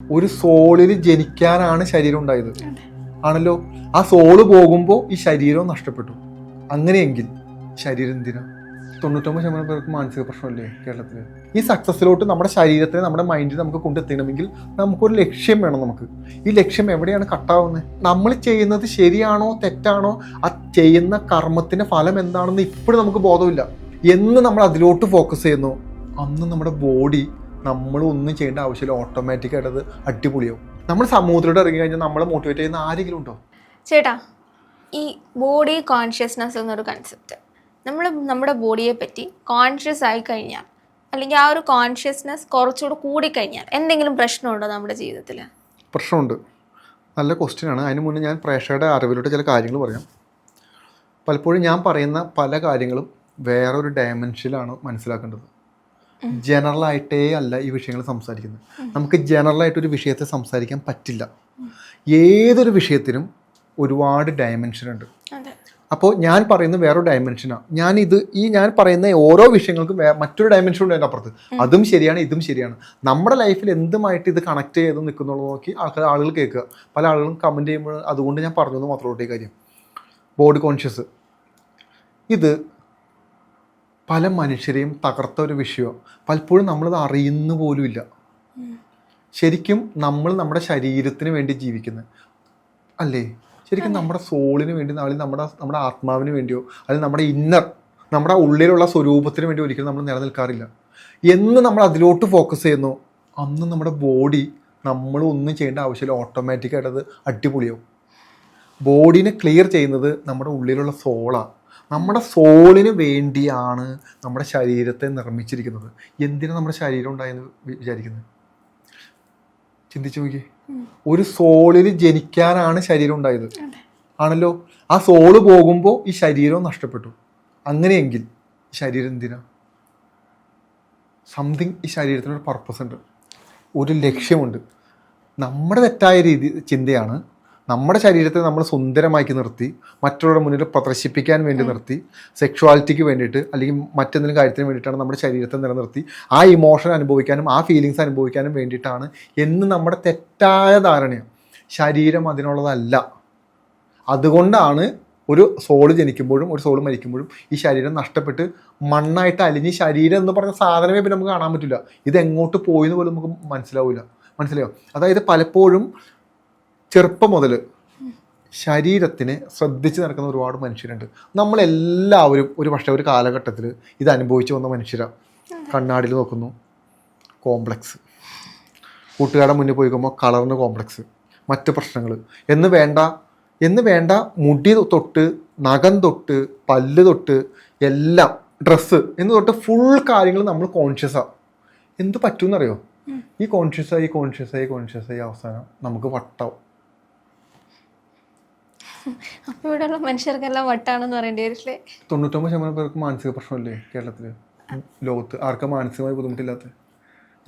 ഒരു സോളിൽ ജനിക്കാനാണ് ശരീരം ഉണ്ടായത്. ആണല്ലോ? ആ സോൾ പോകുമ്പോൾ ഈ ശരീരവും നഷ്ടപ്പെട്ടു. അങ്ങനെയെങ്കിൽ ശരീരം എന്തിനാ? തൊണ്ണൂറ്റൊമ്പത് ശതമാനം പേർക്ക് മാനസിക പ്രശ്നമല്ലേ കേരളത്തിൽ ഈ സക്സസ്സിലോട്ട് നമ്മുടെ ശരീരത്തെ നമ്മുടെ മൈൻഡിൽ നമുക്ക് കൊണ്ടെത്തണമെങ്കിൽ നമുക്കൊരു ലക്ഷ്യം വേണം നമുക്ക്. ഈ ലക്ഷ്യം എവിടെയാണ് കട്ടാവുന്നത് നമ്മൾ ചെയ്യുന്നത് ശരിയാണോ തെറ്റാണോ? ആ ചെയ്യുന്ന കർമ്മത്തിന്റെ ഫലം എന്താണെന്ന് ഇപ്പോഴും നമുക്ക് ബോധമില്ല. എന്ന് നമ്മൾ അതിലോട്ട് ഫോക്കസ് ചെയ്യുന്നു. അന്ന് നമ്മുടെ ബോഡി നമ്മൾ ഒന്നും ചെയ്യേണ്ട ആവശ്യമില്ല. ഓട്ടോമാറ്റിക്കായിട്ട് അത് അടിപൊളിയാവും. നമ്മൾ സമൂഹത്തിലോട്ട് ഇറങ്ങി കഴിഞ്ഞാൽ നമ്മളെ മോട്ടിവേറ്റ് ചെയ്യുന്ന ആരെങ്കിലും ഉണ്ടോ? ചേട്ടാ ഈ ബോഡി കോൺഷ്യസ്നെസ് എന്നൊരു കൺസെപ്റ്റ് നമ്മൾ നമ്മുടെ ബോഡിയെ പറ്റി കോൺഷ്യസ് ആയി കഴിഞ്ഞാൽ അല്ലെങ്കിൽ ആ ഒരു കോൺഷ്യസ്നെസ് കുറച്ചുകൂടെ കൂടിക്കഴിഞ്ഞാൽ എന്തെങ്കിലും പ്രശ്നമുണ്ടോ നമ്മുടെ ജീവിതത്തിൽ പ്രശ്നമുണ്ട്. നല്ല ക്വസ്റ്റ്യൻ ആണ്. അതിന് മുന്നേ ഞാൻ പ്രേക്ഷകരുടെ അറിവിലോട്ട് ചില കാര്യങ്ങൾ പറയാം. പലപ്പോഴും ഞാൻ പറയുന്ന പല കാര്യങ്ങളും വേറൊരു ഡയമെൻഷനിലാണ് മനസ്സിലാക്കേണ്ടത്. ജനറൽ ആയിട്ടേ അല്ല ഈ വിഷയങ്ങൾ സംസാരിക്കുന്നത്. നമുക്ക് ജനറൽ ആയിട്ട് ഒരു വിഷയത്തെ സംസാരിക്കാൻ പറ്റില്ല. ഏതൊരു വിഷയത്തിനും ഒരുപാട് ഡയമെൻഷൻ ഉണ്ട്. അപ്പോൾ ഞാൻ പറയുന്നത് വേറൊരു ഡയമെൻഷനാണ് ഞാൻ ഇത് ഈ ഞാൻ പറയുന്ന ഓരോ വിഷയങ്ങൾക്കും മറ്റൊരു ഡയമെൻഷൻ ഉണ്ട് എന്റെ അപ്പുറത്ത് അതും ശരിയാണ് ഇതും ശരിയാണ്. നമ്മുടെ ലൈഫിൽ എന്തുമായിട്ട് ഇത് കണക്ട് ചെയ്ത് നിൽക്കുന്നുള്ളൂ നോക്കി ആൾക്കാർ ആളുകൾ കേൾക്കുക. പല ആളുകളും കമന്റ് ചെയ്യുമ്പോൾ അതുകൊണ്ട് ഞാൻ പറഞ്ഞു മാത്രമേ കാര്യം. ബോഡി കോൺഷ്യസ് ഇത് പല മനുഷ്യരെയും തകർത്ത ഒരു വിഷയമാണ് പലപ്പോഴും നമ്മളത് അറിയുന്നു പോലുമില്ല ശരിക്കും നമ്മൾ നമ്മുടെ ശരീരത്തിന് വേണ്ടി ജീവിക്കുന്നത്. അല്ലേ? ശരിക്കും നമ്മുടെ സോളിന് വേണ്ടി അല്ലെങ്കിൽ നമ്മുടെ നമ്മുടെ ആത്മാവിന് വേണ്ടിയോ അല്ലെങ്കിൽ നമ്മുടെ ഇന്നർ നമ്മുടെ ഉള്ളിലുള്ള സ്വരൂപത്തിന് വേണ്ടി ഒരിക്കലും നമ്മൾ നിലനിൽക്കാറില്ല. എന്ന് നമ്മൾ അതിലോട്ട് ഫോക്കസ് ചെയ്യുന്നു അന്ന് നമ്മുടെ ബോഡി നമ്മൾ ഒന്നും ചെയ്യേണ്ട ആവശ്യമില്ല. ഓട്ടോമാറ്റിക്കായിട്ട് അത് അടിപൊളിയാവും. ബോഡീനെ ക്ലിയർ ചെയ്യുന്നത് നമ്മുടെ ഉള്ളിലുള്ള സോളാണ് നമ്മുടെ സോളിന് വേണ്ടിയാണ് നമ്മുടെ ശരീരത്തെ നിർമ്മിച്ചിരിക്കുന്നത്. എന്തിനാണ് നമ്മുടെ ശരീരം ഉണ്ടായെന്ന് വിചാരിക്കുന്നത് ചിന്തിച്ചു നോക്കി ഒരു സോളിൽ ജനിക്കാനാണ് ശരീരം ഉണ്ടായത്. ആണല്ലോ? ആ സോൾ പോകുമ്പോൾ ഈ ശരീരവും നഷ്ടപ്പെട്ടു. അങ്ങനെയെങ്കിൽ ശരീരം എന്തിനാ? സംതിങ് ഈ ശരീരത്തിനൊരു പർപ്പസ് ഉണ്ട്. ഒരു ലക്ഷ്യമുണ്ട്. നമ്മുടെ തെറ്റായ രീതി ചിന്തയാണ് നമ്മുടെ ശരീരത്തെ നമ്മൾ സുന്ദരമാക്കി നിർത്തി മറ്റുള്ളവരുടെ മുന്നിൽ പ്രദർശിപ്പിക്കാൻ വേണ്ടി നിർത്തി സെക്ഷുവാലിറ്റിക്ക് വേണ്ടിയിട്ട് അല്ലെങ്കിൽ മറ്റെന്തെങ്കിലും കാര്യത്തിന് വേണ്ടിയിട്ടാണ് നമ്മുടെ ശരീരത്തെ നിലനിർത്തി. ആ ഇമോഷൻ അനുഭവിക്കാനും ആ ഫീലിങ്സ് അനുഭവിക്കാനും വേണ്ടിയിട്ടാണ് എന്ന് നമ്മുടെ തെറ്റായ ധാരണയാണ് ശരീരം അതിനുള്ളതല്ല. അതുകൊണ്ടാണ് ഒരു സോൾ ജനിക്കുമ്പോഴും ഒരു സോൾ മരിക്കുമ്പോഴും ഈ ശരീരം നഷ്ടപ്പെട്ട് മണ്ണായിട്ട് അലിഞ്ഞ് ശരീരം എന്ന് പറഞ്ഞ സാധനമേ പിന്നെ നമുക്ക് കാണാൻ പറ്റില്ല. ഇത് എങ്ങോട്ട് പോയി എന്ന് പോലും നമുക്ക് മനസ്സിലാവില്ല. മനസ്സിലായോ? അതായത് പലപ്പോഴും ചെറുപ്പം മുതൽ ശരീരത്തിനെ ശ്രദ്ധിച്ച് നടക്കുന്ന ഒരുപാട് മനുഷ്യരുണ്ട്. നമ്മളെല്ലാവരും ഒരു പക്ഷേ ഒരു കാലഘട്ടത്തിൽ ഇത് അനുഭവിച്ചു വന്ന മനുഷ്യരാണ് കണ്ണാടിയിൽ നോക്കുന്നു. കോംപ്ലക്സ്. കൂട്ടുകാരുടെ മുന്നിൽ പോയി കഴിയുമ്പോൾ കളറിന് കോംപ്ലക്സ്. മറ്റ് പ്രശ്നങ്ങൾ. എന്ന് വേണ്ട എന്ന് വേണ്ട മുടി തൊട്ട് നഖം തൊട്ട് പല്ല് തൊട്ട് എല്ലാം ഡ്രസ്സ് എന്ന് തൊട്ട് ഫുൾ കാര്യങ്ങൾ നമ്മൾ കോൺഷ്യസാണ് എന്ത് പറ്റുമെന്നറിയോ ഈ കോൺഷ്യസായി കോൺഷ്യസായി കോൺഷ്യസായി അവസാനം നമുക്ക് വട്ടാവും. അപ്പോൾ ഇവിടെയുള്ള മനുഷ്യർക്കെല്ലാം വട്ടാണെന്ന് പറയേണ്ടി വരില്ലേ? തൊണ്ണൂറ്റൊമ്പത് ശതമാനം പേർക്ക് മാനസിക പ്രശ്നമല്ലേ കേരളത്തിൽ ലോകത്ത് ആർക്കും മാനസികമായി ബുദ്ധിമുട്ടില്ലാത്ത?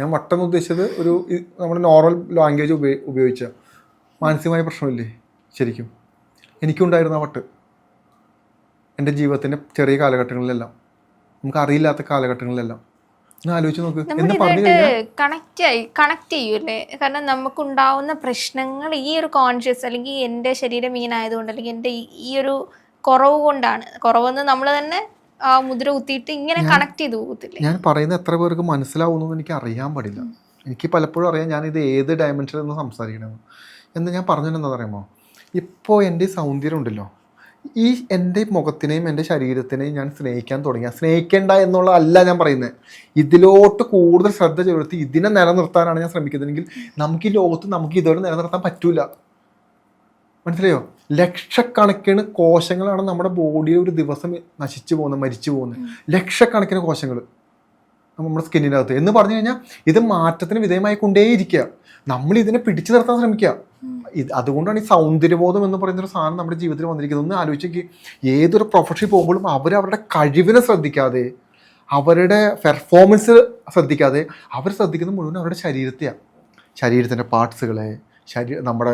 ഞാൻ വട്ടെന്ന് ഉദ്ദേശിച്ചത് ഒരു നമ്മൾ നോർമൽ ലാംഗ്വേജ് ഉപയോഗി ഉപയോഗിച്ച മാനസികമായ പ്രശ്നമില്ലേ ശരിക്കും? എനിക്കുണ്ടായിരുന്ന വട്ട്. എന്റെ ജീവിതത്തിന്റെ ചെറിയ കാലഘട്ടങ്ങളിലെല്ലാം. നമുക്ക് അറിയില്ലാത്ത കാലഘട്ടങ്ങളിലെല്ലാം. കണക്റ്റ് ആയി കണക്ട് ചെയ്യൂലേ കാരണം നമുക്കുണ്ടാവുന്ന പ്രശ്നങ്ങൾ ഈ ഒരു കോൺഷ്യസ് അല്ലെങ്കിൽ എന്റെ ശരീരം ഇങ്ങനെ ആയതുകൊണ്ട് അല്ലെങ്കിൽ എന്റെ ഈ- ഈ ഒരു കുറവ് കൊണ്ടാണ്. കുറവെന്ന് നമ്മൾ തന്നെ ആ മുദ്ര കുത്തിയിട്ട് ഇങ്ങനെ കണക്ട് ചെയ്ത് പോകത്തില്ലേ? ഞാൻ പറയുന്ന എത്ര പേർക്ക് മനസ്സിലാവുന്നു എനിക്ക് അറിയാൻ പാടില്ല. എനിക്ക് പലപ്പോഴും അറിയാം ഞാൻ ഇത് ഏത് ഡയമെൻഷനിൽ നിന്ന് സംസാരിക്കണമെന്ന് എന്ന് ഞാൻ പറഞ്ഞതെന്താ പറയുമോ ഇപ്പോൾ എന്റെ സൗന്ദര്യം ഉണ്ടല്ലോ. ഈ എന്റെ മുഖത്തിനെയും എന്റെ ശരീരത്തിനെയും ഞാൻ സ്നേഹിക്കാൻ തുടങ്ങിയ സ്നേഹിക്കേണ്ട എന്നുള്ള അല്ല ഞാൻ പറയുന്നത്. ഇതിലോട്ട് കൂടുതൽ ശ്രദ്ധ ചെലുത്തി ഇതിനെ നിലനിർത്താനാണ് ഞാൻ ശ്രമിക്കുന്നതെങ്കിൽ നമുക്ക് ഈ ലോകത്ത് നമുക്ക് ഇതുവരെ നിലനിർത്താൻ പറ്റൂല. മനസ്സിലായോ? ലക്ഷക്കണക്കിന് കോശങ്ങളാണ് നമ്മുടെ ബോഡിയിൽ ഒരു ദിവസം നശിച്ചു പോകുന്നത് മരിച്ചു പോകുന്നത്. ലക്ഷക്കണക്കിന് കോശങ്ങൾ നമ്മുടെ സ്കിന്നിനകത്ത് എന്ന് പറഞ്ഞു കഴിഞ്ഞാൽ ഇത് മാറ്റത്തിന് വിധേയമായി കൊണ്ടേയിരിക്കുക നമ്മൾ ഇതിനെ പിടിച്ചു നിർത്താൻ ശ്രമിക്കുക. ഇത് അതുകൊണ്ടാണ് ഈ സൗന്ദര്യബോധം എന്ന് പറയുന്ന ഒരു സാധനം നമ്മുടെ ജീവിതത്തിൽ വന്നിരിക്കുന്നത്. ഒന്ന് ആലോചിച്ചെങ്കിൽ ഏതൊരു പ്രൊഫഷനിൽ പോകുമ്പോഴും അവർ അവരുടെ കഴിവിനെ ശ്രദ്ധിക്കാതെ അവരുടെ പെർഫോമൻസ് ശ്രദ്ധിക്കാതെ അവർ ശ്രദ്ധിക്കുന്നത് മുഴുവൻ അവരുടെ ശരീരത്തെയാണ് ശരീരത്തിന്റെ പാർട്സുകളെ ശരീര നമ്മുടെ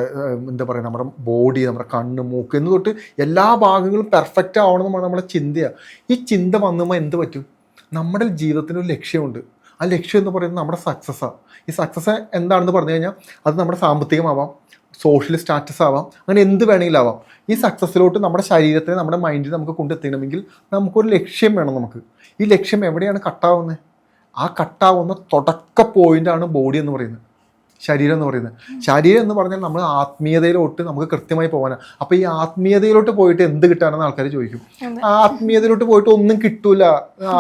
എന്താ പറയുക നമ്മുടെ ബോഡി നമ്മുടെ കണ്ണ് മൂക്ക് എന്ന് തൊട്ട് എല്ലാ ഭാഗങ്ങളും പെർഫെക്റ്റ് ആവണമെന്നാണ് നമ്മുടെ ചിന്തയാണ് ഈ ചിന്ത വന്നുമ്പോൾ എന്ത് പറ്റും? നമ്മുടെ ജീവിതത്തിന് ഒരു ലക്ഷ്യമുണ്ട്. ആ ലക്ഷ്യം എന്ന് പറയുന്നത് നമ്മുടെ സക്സസ്സാണ് ഈ സക്സസ് എന്താണെന്ന് പറഞ്ഞു കഴിഞ്ഞാൽ അത് നമ്മുടെ സാമ്പത്തികമാവാം സോഷ്യൽ സ്റ്റാറ്റസ് ആവാം അങ്ങനെ എന്ത് വേണമെങ്കിലും ആവാം. ഈ സക്സസ്സിലോട്ട് നമ്മുടെ ശരീരത്തെ നമ്മുടെ മൈൻഡിൽ നമുക്ക് കൊണ്ടെത്തണമെങ്കിൽ നമുക്കൊരു ലക്ഷ്യം വേണം നമുക്ക്. ഈ ലക്ഷ്യം എവിടെയാണ് കട്ടാവുന്നത് ആ കട്ടാവുന്ന തുടക്ക പോയിന്റാണ് ബോഡി എന്ന് പറയുന്നത്. ശരീരം എന്ന് പറയുന്നത്. ശരീരം എന്ന് പറഞ്ഞാൽ നമ്മൾ ആത്മീയതയിലോട്ട് നമുക്ക് കൃത്യമായി പോകാനാണ് അപ്പോൾ ഈ ആത്മീയതയിലോട്ട് പോയിട്ട് എന്ത് കിട്ടാനെന്ന് ആൾക്കാർ ചോദിക്കും. ആത്മീയതയിലോട്ട് പോയിട്ട് ഒന്നും കിട്ടൂല.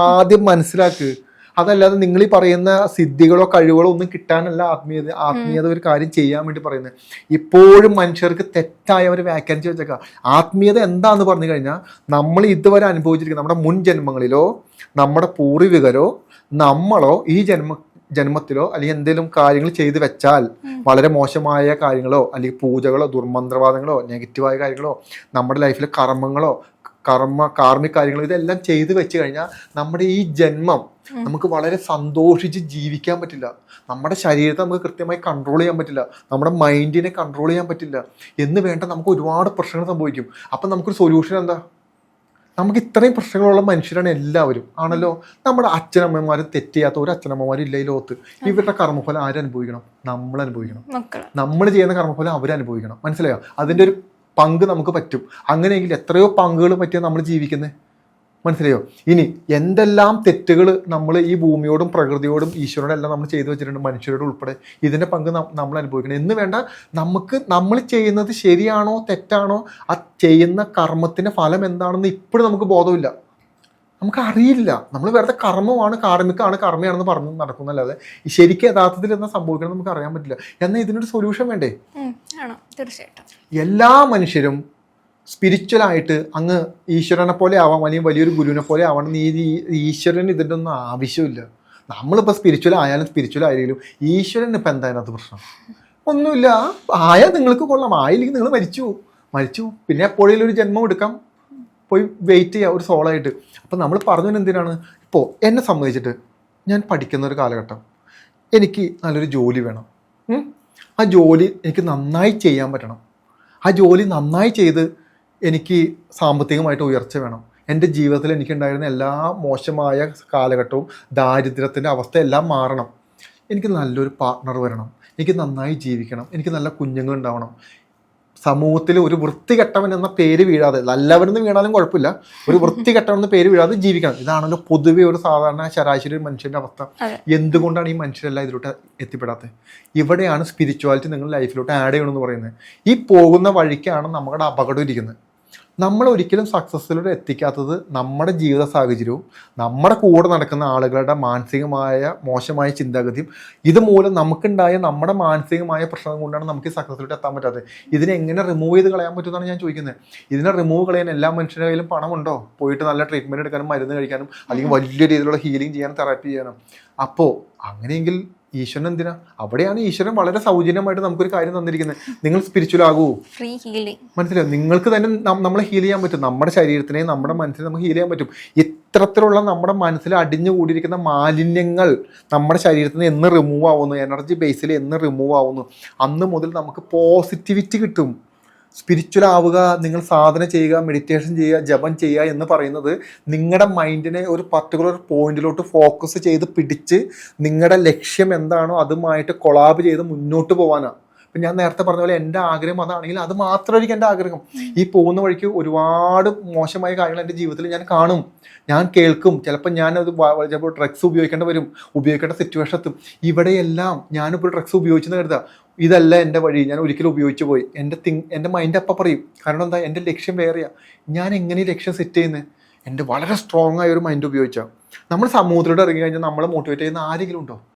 ആദ്യം മനസ്സിലാക്ക്. അതല്ലാതെ നിങ്ങൾ ഈ പറയുന്ന സിദ്ധികളോ കഴിവുകളോ ഒന്നും കിട്ടാനല്ല ആത്മീയത ആത്മീയത ഒരു കാര്യം ചെയ്യാൻ വേണ്ടി പറയുന്നത്. ഇപ്പോഴും മനുഷ്യർക്ക് തെറ്റായ ഒരു വ്യാഖ്യാനിച്ച് വെച്ചേക്കാം ആത്മീയത എന്താന്ന് പറഞ്ഞു കഴിഞ്ഞാൽ നമ്മൾ ഇതുവരെ അനുഭവിച്ചിരിക്കുന്ന നമ്മുടെ മുൻ ജന്മങ്ങളിലോ നമ്മുടെ പൂർവികരോ നമ്മളോ ഈ ജന്മ ജന്മത്തിലോ അല്ലെങ്കിൽ എന്തെങ്കിലും കാര്യങ്ങൾ ചെയ്തു വെച്ചാൽ വളരെ മോശമായ കാര്യങ്ങളോ അല്ലെങ്കിൽ പൂജകളോ ദുർമന്ത്രവാദങ്ങളോ നെഗറ്റീവായ കാര്യങ്ങളോ നമ്മുടെ ലൈഫിലെ കർമ്മങ്ങളോ കർമ്മ കാർമ്മിക കാര്യങ്ങളോ ഇതെല്ലാം ചെയ്തു വെച്ച് കഴിഞ്ഞാൽ നമ്മുടെ ഈ ജന്മം നമുക്ക് വളരെ സന്തോഷിച്ച് ജീവിക്കാൻ പറ്റില്ല. നമ്മുടെ ശരീരത്തെ നമുക്ക് കൃത്യമായി കൺട്രോൾ ചെയ്യാൻ പറ്റില്ല. നമ്മുടെ മൈൻഡിനെ കൺട്രോൾ ചെയ്യാൻ പറ്റില്ല. എന്ന് വേണ്ട നമുക്ക് ഒരുപാട് പ്രശ്നങ്ങൾ സംഭവിക്കും. അപ്പം നമുക്കൊരു സൊല്യൂഷൻ എന്താ? നമുക്ക് ഇത്രയും പ്രശ്നങ്ങളുള്ള മനുഷ്യരാണ് എല്ലാവരും. ആണല്ലോ? നമ്മുടെ അച്ഛനമ്മമാർ തെറ്റിയാത്ത ഒരു അച്ഛനമ്മമാരും ഇല്ല ഈ ലോകത്ത്. ഇവരുടെ കർമ്മഫലം ആരനുഭവിക്കണം നമ്മൾ അനുഭവിക്കണം. നമ്മൾ ചെയ്യുന്ന കർമ്മഫലം അവരനുഭവിക്കണം മനസ്സിലായോ? അതിന്റെ ഒരു പങ്ക് നമുക്ക് പറ്റും. അങ്ങനെയെങ്കിൽ എത്രയോ പങ്കുകൾ പറ്റിയാൽ നമ്മൾ ജീവിക്കുന്നത് മനസ്സിലായോ? ഇനി എന്തെല്ലാം തെറ്റുകൾ നമ്മൾ ഈ ഭൂമിയോടും പ്രകൃതിയോടും ഈശ്വരോടും എല്ലാം നമ്മൾ ചെയ്തു വെച്ചിട്ടുണ്ട് മനുഷ്യരോട് ഉൾപ്പെടെ. ഇതിന്റെ പങ്ക് നമ്മൾ അനുഭവിക്കണം. എന്ന് വേണ്ട നമുക്ക് നമ്മൾ ചെയ്യുന്നത് ശരിയാണോ തെറ്റാണോ ആ ചെയ്യുന്ന കർമ്മത്തിന്റെ ഫലം എന്താണെന്ന് ഇപ്പോഴും നമുക്ക് ബോധമില്ല. നമുക്ക് അറിയില്ല. നമ്മൾ വെറുതെ കർമ്മമാണ് കാർമ്മികമാണ് കർമ്മയാണെന്ന് പറഞ്ഞു നടക്കുന്നല്ലാതെ ഈ ശരിക്കും യഥാർത്ഥത്തിൽ എന്താ സംഭവിക്കണം നമുക്ക് അറിയാൻ പറ്റില്ല. എന്നാൽ ഇതിനൊരു സൊല്യൂഷൻ വേണ്ടേ? തീർച്ചയായിട്ടും. എല്ലാ മനുഷ്യരും സ്പിരിച്വലായിട്ട് അങ്ങ് ഈശ്വരനെ പോലെ ആവാം അല്ലെങ്കിൽ വലിയൊരു ഗുരുവിനെ പോലെ ആവണം ഈ ഈശ്വരന് ഇതിന്റെ ഒന്നും ആവശ്യമില്ല. നമ്മളിപ്പോൾ സ്പിരിച്വൽ ആയാലും സ്പിരിച്വൽ ആയാലും ഈശ്വരന് ഇപ്പം എന്തായാലും അത് പ്രശ്നം. ഒന്നുമില്ല. ആയാൽ നിങ്ങൾക്ക് കൊള്ളാം. ആയില്ലെങ്കിൽ നിങ്ങൾ മരിച്ചു മരിച്ചു പിന്നെ എപ്പോഴെങ്കിലും ഒരു ജന്മം എടുക്കാം. പോയി വെയിറ്റ് ചെയ്യുക ഒരു സോളായിട്ട് അപ്പം നമ്മൾ പറഞ്ഞു എന്തിനാണ്? ഇപ്പോൾ എന്നെ സംബന്ധിച്ചിട്ട് ഞാൻ പഠിക്കുന്ന ഒരു കാലഘട്ടം. എനിക്ക് നല്ലൊരു ജോലി വേണം. ആ ജോലി എനിക്ക് നന്നായി ചെയ്യാൻ പറ്റണം. ആ ജോലി നന്നായി ചെയ്ത് എനിക്ക് സാമ്പത്തികമായിട്ട് ഉയർച്ച വേണം. എന്റെ ജീവിതത്തിൽ എനിക്കുണ്ടായിരുന്ന എല്ലാ മോശമായ കാലഘട്ടവും ദാരിദ്ര്യത്തിന്റെ അവസ്ഥയെല്ലാം മാറണം. എനിക്ക് നല്ലൊരു പാർട്ട്ണർ വരണം. എനിക്ക് നന്നായി ജീവിക്കണം. എനിക്ക് നല്ല കുഞ്ഞുങ്ങൾ ഉണ്ടാവണം സമൂഹത്തിൽ ഒരു വൃത്തികെട്ടവൻ എന്ന പേര് വീഴാതെ നല്ലവനെന്ന് വീണാലും കുഴപ്പമില്ല. ഒരു വൃത്തികെട്ടവൻ എന്ന പേര് വീഴാതെ ജീവിക്കണം. ഇതാണല്ലോ പൊതുവെ ഒരു സാധാരണ ശരാശരി ഒരു മനുഷ്യന്റെ അവസ്ഥ. എന്തുകൊണ്ടാണ് ഈ മനുഷ്യരെല്ലാം ഇതിലോട്ട് എത്തിപ്പെടാത്തത്? ഇവിടെയാണ് സ്പിരിച്വാലിറ്റി നിങ്ങൾ ലൈഫിലോട്ട് ആഡ് ചെയ്യണമെന്ന് പറയുന്നത്. ഈ പോകുന്ന വഴിക്കാണ് നമ്മുടെ അപകടം ഇരിക്കുന്നത്. നമ്മൾ ഒരിക്കലും സക്സസ്സിലൂടെ എത്തിക്കാത്തത് നമ്മുടെ ജീവിത സാഹചര്യവും നമ്മുടെ കൂടെ നടക്കുന്ന ആളുകളുടെ മാനസികമായ മോശമായ ചിന്താഗതിയും ഇതുമൂലം നമുക്കുണ്ടായ നമ്മുടെ മാനസികമായ പ്രശ്നം കൊണ്ടാണ് നമുക്ക് ഈ സക്സസ്സിലോട്ട് എത്താൻ പറ്റാത്തത്. ഇതിനെ എങ്ങനെ റിമൂവ് ചെയ്ത് കളയാൻ പറ്റുമെന്നാണ് ഞാൻ ചോദിക്കുന്നത്. ഇതിനെ റിമൂവ് കളയാൻ എല്ലാ മനുഷ്യരുടെ കയ്യിലും പണമുണ്ടോ? പോയിട്ട് നല്ല ട്രീറ്റ്മെന്റ് എടുക്കാനും മരുന്ന് കഴിക്കാനും അല്ലെങ്കിൽ വലിയ രീതിയിലുള്ള ഹീലിംഗ് ചെയ്യാനും തെറാപ്പി ചെയ്യാനും. അപ്പോൾ അങ്ങനെയെങ്കിൽ ഈശ്വരൻ എന്തിനാ? അവിടെയാണ് ഈശ്വരൻ വളരെ സൗജന്യമായിട്ട് നമുക്കൊരു കാര്യം തന്നിരിക്കുന്നത്. നിങ്ങൾ സ്പിരിച്വൽ ആകൂ. മനസ്സിലായോ? നിങ്ങൾക്ക് തന്നെ നമ്മളെ ഹീൽ ചെയ്യാൻ പറ്റും. നമ്മുടെ ശരീരത്തിനെ നമ്മുടെ മനസ്സിനെ നമുക്ക് ഹീൽ ചെയ്യാൻ പറ്റും. ഇത്തരത്തിലുള്ള നമ്മുടെ മനസ്സിൽ അടിഞ്ഞു കൂടിയിരിക്കുന്ന മാലിന്യങ്ങൾ നമ്മുടെ ശരീരത്തിൽ നിന്ന് എന്ന് റിമൂവ് ആവുന്നു എനർജി ബേസിൽ എന്ന് റിമൂവ് ആവുന്നു. അന്ന് മുതൽ നമുക്ക് പോസിറ്റിവിറ്റി കിട്ടും. സ്പിരിച്വൽ ആവുക നിങ്ങൾ സാധന ചെയ്യുക മെഡിറ്റേഷൻ ചെയ്യുക ജപം ചെയ്യുക എന്ന് പറയുന്നത് നിങ്ങളുടെ മൈൻഡിനെ ഒരു പർട്ടിക്കുലർ പോയിന്റിലോട്ട് ഫോക്കസ് ചെയ്ത് പിടിച്ച് നിങ്ങളുടെ ലക്ഷ്യം എന്താണോ അതുമായിട്ട് കൊളാബ് ചെയ്ത് മുന്നോട്ട് പോകാനാണ് ഇപ്പം ഞാൻ നേരത്തെ പറഞ്ഞ പോലെ എന്റെ ആഗ്രഹം അതാണെങ്കിൽ അത് മാത്രമായിരിക്കും എന്റെ ആഗ്രഹം. ഈ പോകുന്ന വഴിക്ക് ഒരുപാട് മോശമായ കാര്യങ്ങൾ എന്റെ ജീവിതത്തിൽ ഞാൻ കാണും. ഞാൻ കേൾക്കും. ചിലപ്പോൾ ഞാൻ അത് ചിലപ്പോൾ ഡ്രഗ്സ് ഉപയോഗിക്കേണ്ടി വരും. ഉപയോഗിക്കേണ്ട സിറ്റുവേഷൻ എത്തും. ഇവിടെയെല്ലാം ഞാനിപ്പോൾ ഡ്രഗ്സ് ഉപയോഗിച്ചെന്ന് കരുതുക. ഇതല്ല എന്റെ വഴി. ഞാൻ ഒരിക്കലും ഉപയോഗിച്ചു പോയി. എന്റെ തിങ് എന്റെ മൈൻഡ് അപ്പം പറയും. കാരണം എന്താ? എന്റെ ലക്ഷ്യം വേറെയാ. ഞാൻ എങ്ങനെ ലക്ഷ്യം സെറ്റ് ചെയ്യുന്നത് എന്റെ വളരെ സ്ട്രോങ് ആയ ഒരു മൈൻഡ് ഉപയോഗിച്ചാൽ നമ്മൾ സമൂഹത്തിലോട്ട് ഇറങ്ങി കഴിഞ്ഞാൽ നമ്മളെ മോട്ടിവേറ്റ് ചെയ്യുന്ന ആരെങ്കിലും ഉണ്ടോ?